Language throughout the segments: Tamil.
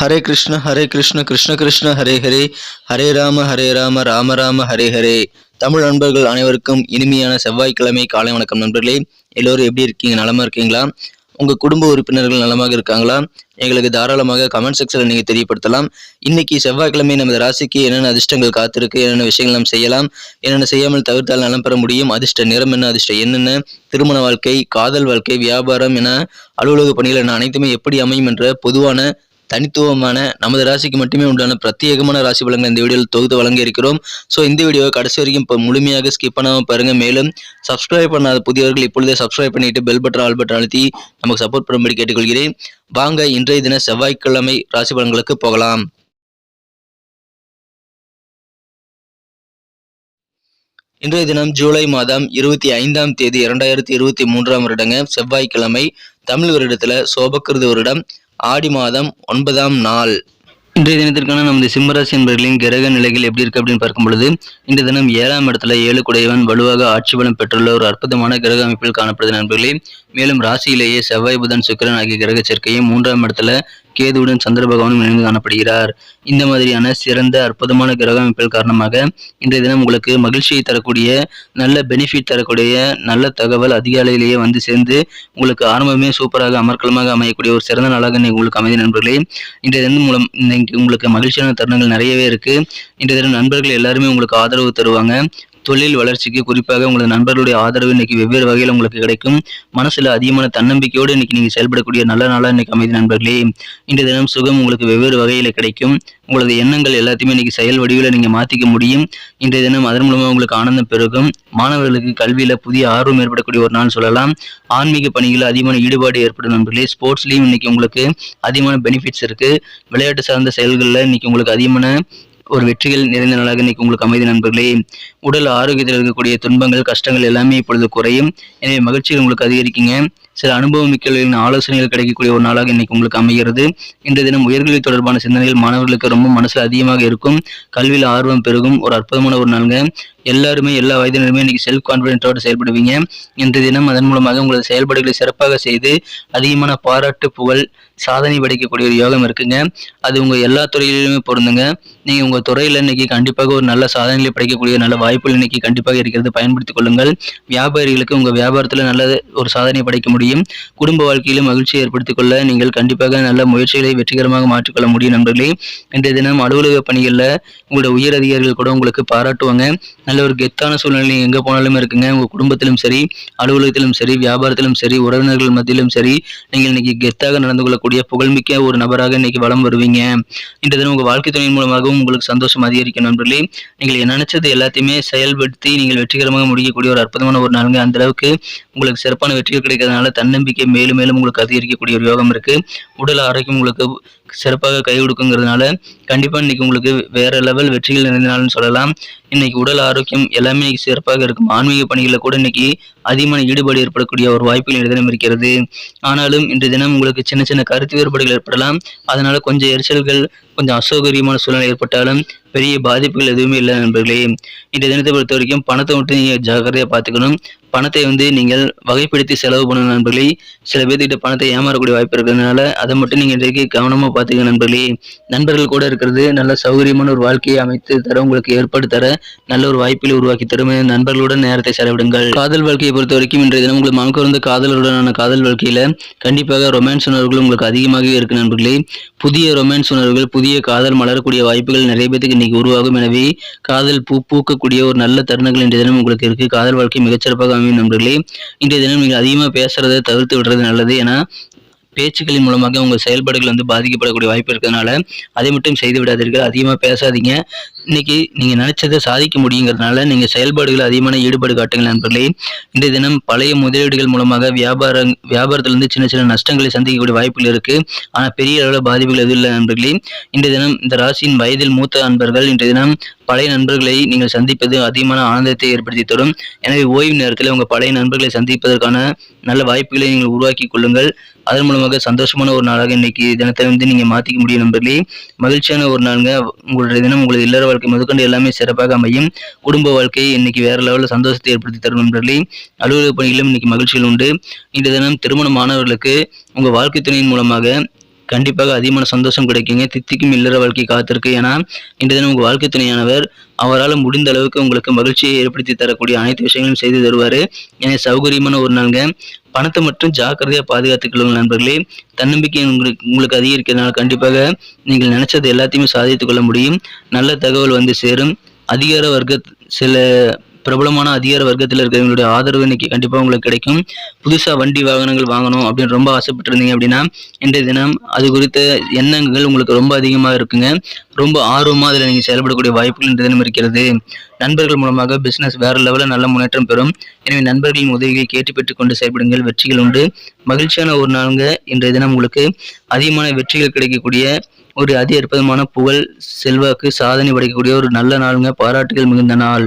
ஹரே கிருஷ்ண ஹரே கிருஷ்ண கிருஷ்ண கிருஷ்ண ஹரே ஹரே. ஹரே ராம ஹரே ராம ராம ராம ஹரே ஹரே. தமிழ் நண்பர்கள் அனைவருக்கும் இனிமையான செவ்வாய்க்கிழமை காலை வணக்கம் நண்பர்களே. எல்லோரும் எப்படி இருக்கீங்க? நலமா இருக்கீங்களா? உங்கள் குடும்ப உறுப்பினர்கள் நலமாக இருக்காங்களா? எங்களுக்கு தாராளமாக கமெண்ட் செக்ஷனில் நீங்கள் தெரியப்படுத்தலாம். இன்னைக்கு செவ்வாய்க்கிழமை நமது ராசிக்கு என்னென்ன அதிர்ஷ்டங்கள் காத்திருக்கு என்னென்ன விஷயங்கள் நாம் செய்யலாம் என்னென்ன செய்யாமல் தவிர்த்தால் நலம் பெற முடியும் அதிர்ஷ்ட நிறம் என்ன அதிர்ஷ்டம் என்னென்ன திருமண வாழ்க்கை காதல் வாழ்க்கை வியாபாரம் என அலுவலக பணிகள் என அனைத்துமே எப்படி அமையும் என்ற பொதுவான தனித்துவமான நமது ராசிக்கு மட்டுமே உண்டான பிரத்யேகமான ராசி பலன்கள் இந்த வீடியோவில் தொகுத்து வழங்க இருக்கிறோம் ஸோ இந்த வீடியோவை கடைசி வரைக்கும் இப்போ முழுமையாக ஸ்கிப் பண்ணாமல் பாருங்க. மேலும் சப்ஸ்கிரைப் பண்ணாத புதியவர்கள் இப்பொழுதே சப்ஸ்கிரைப் பண்ணிட்டு பெல் பட்டன் ஆல் பட்டன் அழுத்தி நமக்கு சப்போர்ட் பண்ணும்படி கேட்டுக்கொள்கிறேன். வாங்க இன்றைய தின செவ்வாய்க்கிழமை ராசி பலன்களுக்கு போகலாம். இன்றைய தினம் ஜூலை மாதம் இருபத்தி ஐந்தாம் தேதி இரண்டாயிரத்தி இருபத்தி மூன்றாம் வருடங்க செவ்வாய்க்கிழமை தமிழ் வருடத்துல சோபக்கிருது வருடம். ஆடி மாதம் ஒன்பதாம் நாள். இன்றைய தினத்திற்கான நமது சிம்மராசி என்பவர்களின் கிரக நிலைகள் எப்படி இருக்கு அப்படின்னு பார்க்கும் பொழுது இந்த தினம் ஏழாம் இடத்துல ஏழு குடையவன் வலுவாக ஆட்சி பலம் பெற்றுள்ள ஒரு அற்புதமான கிரக அமைப்பில் காணப்படுது நண்பர்களே. மேலும் ராசியிலேயே செவ்வாய் புதன் சுக்கரன் ஆகிய கிரக சேர்க்கையும் மூன்றாம் இடத்துல கேதுவுடன் சந்திர பகவானும் இணைந்து காணப்படுகிறார். இந்த மாதிரியான சிறந்த அற்புதமான கிரக அமைப்பில் காரணமாக இன்றைய தினம் உங்களுக்கு மகிழ்ச்சியை தரக்கூடிய நல்ல பெனிஃபிட் தரக்கூடிய நல்ல தகவல் அதிகாலையிலேயே வந்து சேர்ந்து உங்களுக்கு ஆரம்பமே சூப்பராக அமர்க்கலமாக அமையக்கூடிய ஒரு சிறந்த நாளாக இன்னைக்கு உங்களுக்கு அமைதி நண்பர்களே. இன்றைய தினம் மூலம் இன்னைக்கு உங்களுக்கு மகிழ்ச்சியான தருணங்கள் நிறையவே இருக்கு. இன்றைய தினம் நண்பர்கள் எல்லாருமே உங்களுக்கு ஆதரவு தருவாங்க. தொழில் வளர்ச்சிக்கு குறிப்பாக உங்களது நண்பர்களுடைய ஆதரவு இன்னைக்கு வெவ்வேறு வகையில் உங்களுக்கு கிடைக்கும். மனசுல அதிகமான தன்னம்பிக்கையோடு இன்னைக்கு நீங்க செயல்படக்கூடிய நல்ல நாளா இன்னைக்கு அமைதி நண்பர்களே. இன்றைய தினம் சுகம் உங்களுக்கு வெவ்வேறு வகையில கிடைக்கும். உங்களது எண்ணங்கள் எல்லாத்தையுமே இன்னைக்கு செயல் வடிவில் நீங்க மாத்திக்க முடியும். இன்றைய தினம் அதன் மூலமா உங்களுக்கு ஆனந்தம் பெருகும். மாணவர்களுக்கு கல்வியில புதிய ஆர்வம் ஏற்படக்கூடிய ஒரு நாள் சொல்லலாம். ஆன்மீக பணிகளில் அதிகமான ஈடுபாடு ஏற்படும் நண்பர்களே. ஸ்போர்ட்ஸ்லயும் இன்னைக்கு உங்களுக்கு அதிகமான பெனிஃபிட்ஸ் இருக்கு. விளையாட்டு சார்ந்த செயல்களில் இன்னைக்கு உங்களுக்கு அதிகமான ஒரு வெற்றிகள் நிறைந்த நாளாக இன்னைக்கு உங்களுக்கு அமைதி நண்பர்களே. உடல் ஆரோக்கியத்தில் இருக்கக்கூடிய துன்பங்கள் கஷ்டங்கள் எல்லாமே இப்பொழுது குறையும். எனவே மகிழ்ச்சிகள் உங்களுக்கு அதிகரிக்குங்க. சில அனுபவம் மிக்கவர்களின் ஆலோசனைகள் கிடைக்கக்கூடிய ஒரு நாளாக இன்னைக்கு உங்களுக்கு அமைகிறது. இந்த தினம் உயர்கல்வி தொடர்பான சிந்தனைகள் மாணவர்களுக்கு ரொம்ப மனசுல அதிகமாக இருக்கும். கல்வியில் ஆர்வம் பெருகும். ஒரு அற்புதமான ஒரு நாளுங்க. எல்லாருமே எல்லா வயதினருமே இன்னைக்கு செல்ஃப் கான்பிடென்ட்டோடு செயல்படுவீங்க. இன்றைய தினம் அதன் மூலமாக உங்களது செயல்பாடுகளை சிறப்பாக செய்து அதிகமான பாராட்டு புகழ் சாதனை படைக்கக்கூடிய ஒரு யோகம் இருக்குங்க. அது உங்க எல்லா துறையிலுமே பொருந்துங்க. நீங்க உங்க துறையில இன்னைக்கு கண்டிப்பாக ஒரு நல்ல சாதனைகளை படைக்கக்கூடிய நல்ல வாய்ப்புகள் இன்னைக்கு கண்டிப்பாக இருக்கிறது. பயன்படுத்திக் கொள்ளுங்கள். வியாபாரிகளுக்கு உங்க வியாபாரத்துல நல்ல ஒரு சாதனை படைக்க முடியும். குடும்ப வாழ்க்கையிலும் மகிழ்ச்சியை ஏற்படுத்திக் கொள்ள நீங்கள் கண்டிப்பாக நல்ல முயற்சிகளை வெற்றிகரமாக மாற்றிக்கொள்ள முடியும் நண்பர்களே. இன்றைய தினம் அலுவலக பணிகளில் உங்களோட உயர் அதிகாரிகள் கூட உங்களுக்கு பாராட்டுவாங்க. நல்ல ஒரு கெத்தான சூழ்நிலை எங்க போனாலும் இருக்குங்க. உங்க குடும்பத்திலும் சரி அலுவலகத்திலும் சரி வியாபாரத்திலும் சரி உறவினர்கள் மத்தியிலும் சரி நீங்கள் இன்னைக்கு கெத்தாக நடந்து கொள்ளக்கூடிய புகழ்மிக்க ஒரு நபராக இன்னைக்கு வளம் வருவீங்க. இன்றைய தினம் உங்க வாழ்க்கை துணையின் மூலமாகவும் உங்களுக்கு சந்தோஷம் அதிகரிக்கும் நண்பர்களே. நீங்கள் நினைச்சது எல்லாத்தையுமே செயல்படுத்தி நீங்கள் வெற்றிகரமாக முடிக்கக்கூடிய ஒரு அற்புதமான ஒரு நாளுங்க. அந்த அளவுக்கு உங்களுக்கு சிறப்பான வெற்றிகள் கிடைக்கிறதுனால தன்னம்பிக்கை மேலும் மேலும் உங்களுக்கு அதிகரிக்கக்கூடிய ஒரு யோகம் இருக்கு. உடல் ஆரோக்கியம் உங்களுக்கு சிறப்பாக கை கொடுக்குங்கிறதுனால கண்டிப்பா இன்னைக்கு உங்களுக்கு வேற லெவல் வெற்றிகள் நிறைந்தனாலும் சொல்லலாம். இன்னைக்கு உடல் ஆரோக்கியம் எல்லாமே சிறப்பாக இருக்கும். ஆன்மீக பணிகளில் கூட இன்னைக்கு அதிகமான ஈடுபாடு ஏற்படக்கூடிய ஒரு வாய்ப்புகள் இன்றைய தினம் இருக்கிறது. ஆனாலும் இன்றைய தினம் உங்களுக்கு சின்ன சின்ன கருத்து வேறுபாடுகள் ஏற்படலாம். அதனால கொஞ்சம் எரிச்சல்கள் கொஞ்சம் அசௌகரியமான சூழ்நிலை ஏற்பட்டாலும் பெரிய பாதிப்புகள் எதுவுமே இல்லை நண்பர்களே. இன்றைய தினத்தை பொறுத்த வரைக்கும் பணத்தை மட்டும் நீங்கள் ஜாக்கிரதையாக பார்த்துக்கணும். பணத்தை வந்து நீங்கள் வகைப்படுத்தி செலவு பண்ணணும் நண்பர்களே. சில பேர்த்துக்கிட்ட பணத்தை ஏமாறக்கூடிய வாய்ப்பு இருக்கிறதுனால அதை மட்டும் நீங்கள் இன்றைக்கு கவனமாக பார்த்துக்க நண்பர்களே. நண்பர்கள் கூட இருக்கிறது நல்ல சௌகரியமான ஒரு வாழ்க்கையை அமைத்து தர உங்களுக்கு ஏற்பாடு தர நல்ல ஒரு வாய்ப்பில் உருவாக்கி தரும். நண்பர்களுடன் நேரத்தை செலவிடுங்கள். காதல் வாழ்க்கையை பொறுத்த வரைக்கும் இன்றைய தினம் உங்களுக்கு மனக்கு வந்த காதலருடனான காதல் வாழ்க்கையில கண்டிப்பாக ரொமான்ஸ் உணர்வுகள் உங்களுக்கு அதிகமாகவே இருக்கு நண்பர்களே. புதிய ரொமான்ஸ் உணர்வுகள் புதிய காதல் மலரக்கூடிய வாய்ப்புகள் நிறைய பேருக்கு இன்னைக்கு உருவாகும். எனவே காதல் பூ பூக்கக்கூடிய ஒரு நல்ல தருணங்கள் இன்றைய தினம் உங்களுக்கு இருக்கு. காதல் வாழ்க்கை மிகச்சிறப்பாக அமையும் நண்பர்களே. இன்றைய தினம் நீங்கள் அதிகமாக பேசுறதை தவிர்த்து விடுறது நல்லது. ஏன்னா பேச்சுக்களின் மூலமாக உங்கள் செயல்பாடுகள் வந்து பாதிக்கப்படக்கூடிய வாய்ப்பு இருக்கிறதுனால அதை மட்டும் செய்து விடாதீர்கள். அதிகமாக பேசாதீங்க. இன்னைக்கு நீங்கள் நினைச்சதை சாதிக்க முடியுங்கிறதுனால நீங்கள் செயல்பாடுகள் அதிகமான ஈடுபாடு காட்டுங்கள் நண்பர்களே. இன்றைய தினம் பழைய முதலீடுகள் மூலமாக வியாபார வியாபாரத்திலிருந்து சின்ன சின்ன நஷ்டங்களை சந்திக்கக்கூடிய வாய்ப்புகள் இருக்கு. ஆனால் பெரிய அளவில் பாதிப்புகள் எதுவும் இல்லை நண்பர்களே. இன்றைய தினம் இந்த ராசியின் வயதில் மூத்த நண்பர்கள் இன்றைய தினம் பழைய நண்பர்களை நீங்கள் சந்திப்பது அதிகமான ஆனந்தத்தை ஏற்படுத்தி தரும். எனவே ஓய்வு நேரத்தில் உங்கள் பழைய நண்பர்களை சந்திப்பதற்கான நல்ல வாய்ப்புகளை நீங்கள் உருவாக்கி கொள்ளுங்கள். அதன் மூலமாக சந்தோஷமான ஒரு நாளாக இன்னைக்கு தினத்தை வந்து நீங்கள் மாற்றிக்க முடியும் நண்பர்களே. மகிழ்ச்சியான ஒரு நாளுங்க. உங்களுடைய தினம் உங்களது இல்லற வாழ்க்கை முதற்கொண்டு எல்லாமே சிறப்பாக அமையும். குடும்ப வாழ்க்கை இன்னைக்கு வேற லெவலில் சந்தோஷத்தை ஏற்படுத்தி தரும் நண்பர்களே. அலுவலக பணிகளும் இன்னைக்கு மகிழ்ச்சிகள் உண்டு. இந்த தினம் திருமணமானவர்களுக்கு உங்கள் வாழ்க்கை துணையின் மூலமாக கண்டிப்பாக அதிகமான சந்தோஷம் கிடைக்குங்க. தித்திக்கும் இல்லற வாழ்க்கை காத்திருக்கு. ஏன்னா இன்று தினம் உங்கள் வாழ்க்கை துணையானவர் அவரால் முடிந்த அளவுக்கு உங்களுக்கு மகிழ்ச்சியை ஏற்படுத்தி தரக்கூடிய அனைத்து விஷயங்களும் செய்து தருவார். எனவே சௌகரியமான ஒரு நாளுங்க. பணத்தை மட்டும் ஜாக்கிரதையாக பாதுகாத்துக்கொள்ளுங்கள் நண்பர்களே. தன்னம்பிக்கை உங்களுக்கு உங்களுக்கு அதிகரிக்கிறதுனால கண்டிப்பாக நீங்கள் நினைச்சது எல்லாத்தையுமே சாதித்துக்கொள்ள முடியும். நல்ல தகவல் வந்து சேரும். அதிகார வர்க்க சில பிரபலமான அதிகார வர்க்கத்தில் இருக்கிறவங்களுடைய ஆதரவு இன்னைக்கு கண்டிப்பாக உங்களுக்கு கிடைக்கும். புதுசாக வண்டி வாகனங்கள் வாங்கணும் அப்படின்னு ரொம்ப ஆசைப்பட்டிருந்தீங்க அப்படின்னா இன்றைய தினம் அது குறித்த எண்ணங்கள் உங்களுக்கு ரொம்ப அதிகமாக இருக்குங்க. ரொம்ப ஆர்வமாக அதில் நீங்கள் செயல்படக்கூடிய வாய்ப்புகள் இன்றைய தினம் இருக்கிறது. நண்பர்கள் மூலமாக பிஸ்னஸ் வேற லெவலில் நல்ல முன்னேற்றம் பெறும். எனவே நண்பர்களின் உதவியை கேட்டு பெற்றுக்கொண்டு செயல்படுங்கள். வெற்றிகள் உண்டு. மகிழ்ச்சியான ஒரு நாளுங்க இன்றைய தினம் உங்களுக்கு. அதிகமான வெற்றிகள் கிடைக்கக்கூடிய ஒரு அதி அற்புதமான புகழ் செல்வாக்கு சாதனை படைக்கக்கூடிய ஒரு நல்ல நாளுங்க. பாராட்டுகள் மிகுந்த நாள்.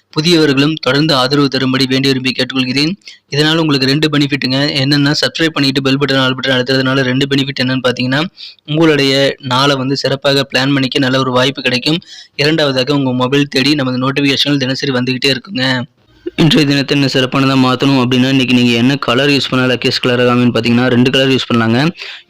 புதியவர்களும் தொடர்ந்து ஆதரவு தரும்படி வேண்டி விரும்பி கேட்டுக்கொள்கிறேன். இதனால் உங்களுக்கு ரெண்டு பெனிஃபிட்டுங்க. என்னென்னா சப்ஸ்கிரைப் பண்ணிட்டு பெல் பட்டன் ஆல் பட்டன் அழுத்துறதுனால ரெண்டு பெனிஃபிட் என்னன்னு பார்த்தீங்கன்னா உங்களுடைய நாளை வந்து சிறப்பாக பிளான் பண்ணிக்க நல்ல ஒரு வாய்ப்பு கிடைக்கும். இரண்டாவதாக உங்கள் மொபைல் தேடி நமது நோட்டிஃபிகேஷன்கள் தினசரி வந்துக்கிட்டே இருக்குங்க. இன்றைய தினத்தை இன்னும் சிறப்பானதாக மாற்றணும் அப்படின்னா இன்றைக்கி நீங்கள் என்ன கலர் யூஸ் பண்ணலாம் லக்கேஸ் கலர் ஆகாமல் பார்த்தீங்கன்னா ரெண்டு கலர் யூஸ் பண்ணலாங்க.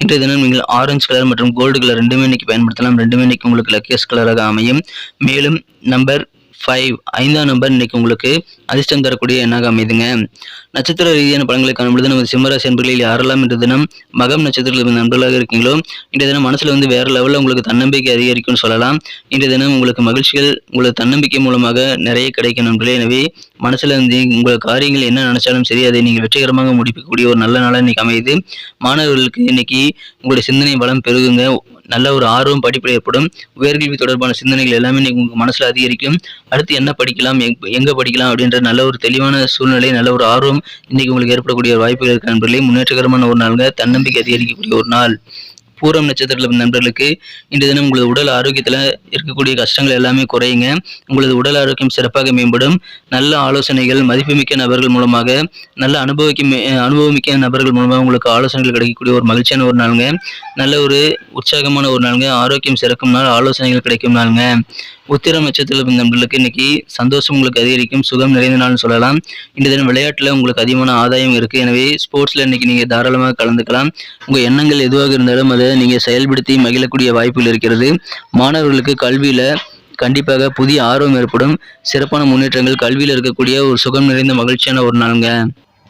இன்றைய தினம் நீங்கள் ஆரஞ்சு கலர் மற்றும் கோல்டு கலர் ரெண்டுமே இன்றைக்கி பயன்படுத்தலாம். ரெண்டுமே இன்றைக்கி உங்களுக்கு லக்கேஸ் கலராக அமையும் மேலும் நம்பர் ஃபைவ் ஐந்தாம் நம்பர் இன்னைக்கு உங்களுக்கு அதிர்ஷ்டம் தரக்கூடிய எண்ணாக அமைதுங்க. நட்சத்திர ரீதியான பலன்களை காணும்பொழுது நமது சிம்மராசி நண்பர்களில் யாரெல்லாம் இன்று தினம் மகம் நட்சத்திரத்தில் நண்பர்களாக இருக்கீங்களோ இன்றைய தினம் மனசில் வந்து வேற லெவலில் உங்களுக்கு தன்னம்பிக்கை அதிகரிக்கும்னு சொல்லலாம். இன்றைய தினம் உங்களுக்கு மகிழ்ச்சிகள் உங்களுக்கு தன்னம்பிக்கை மூலமாக நிறைய கிடைக்கும் நண்பர்களே. எனவே மனசில் இருந்து உங்கள் காரியங்கள் என்ன நினைச்சாலும் சரி அதை நீங்கள் வெற்றிகரமாக முடிக்கக்கூடிய ஒரு நல்ல நாளாக இன்னைக்கு அமையுது. மாணவர்களுக்கு இன்னைக்கு உங்களுடைய சிந்தனை பலம் பெருகுங்க. நல்ல ஒரு ஆர்வம் படிப்பில் ஏற்படும் உயர்கல்வி தொடர்பான சிந்தனைகள் எல்லாமே இன்னைக்கு உங்கள் மனசில் அதிகரிக்கும். அடுத்து என்ன படிக்கலாம் எங்கே படிக்கலாம் அப்படின்ற நல்ல ஒரு தெளிவான சூழ்நிலை நல்ல ஒரு ஆர்வம் இன்னைக்கு உங்களுக்கு ஏற்படக்கூடிய வாய்ப்புகள் இருக்க நண்பர்களே முன்னேற்றகரமான ஒரு நாளுங்க. தன்னம்பிக்கை அதிகரிக்கக்கூடிய ஒரு நாள். பூரம் நட்சத்திரத்தில் நண்பர்களுக்கு இன்றைய தினம் உங்களது உடல் ஆரோக்கியத்தில் இருக்கக்கூடிய கஷ்டங்கள் எல்லாமே குறையுங்க. உங்களது உடல் ஆரோக்கியம் சிறப்பாக மேம்படும். நல்ல ஆலோசனைகள் மதிப்புமிக்க நபர்கள் மூலமாக நல்ல அனுபவிக்க அனுபவமிக்க நபர்கள் மூலமாக உங்களுக்கு ஆலோசனைகள் கிடைக்கக்கூடிய ஒரு மகிழ்ச்சியான ஒரு நாளுங்க. நல்ல ஒரு உற்சாகமான ஒரு நாளுங்க. ஆரோக்கியம் சிறக்கும் நாள் ஆலோசனைகள் கிடைக்கும் நாளுங்க. உத்திரம் நட்சத்திரத்தில் நண்பர்களுக்கு இன்னைக்கு சந்தோஷம் உங்களுக்கு அதிகரிக்கும். சுகம் நிறைந்த நாள்னு சொல்லலாம். இந்த தினம் விளையாட்டில் உங்களுக்கு அதிகமான ஆதாயம் இருக்குது எனவே ஸ்போர்ட்ஸில் இன்னைக்கு நீங்கள் தாராளமாக கலந்துக்கலாம். உங்கள் எண்ணங்கள் எதுவாக இருந்தாலும் அதை நீங்கள் செயல்படுத்தி மகிழக்கூடிய வாய்ப்புகள் இருக்கிறது. மாணவர்களுக்கு கல்வியில் கண்டிப்பாக புதிய ஆர்வம் ஏற்படும். சிறப்பான முன்னேற்றங்கள். கல்வியில் இருக்கக்கூடிய ஒரு சுகம் நிறைந்த மகிழ்ச்சியான ஒரு நாளுங்க.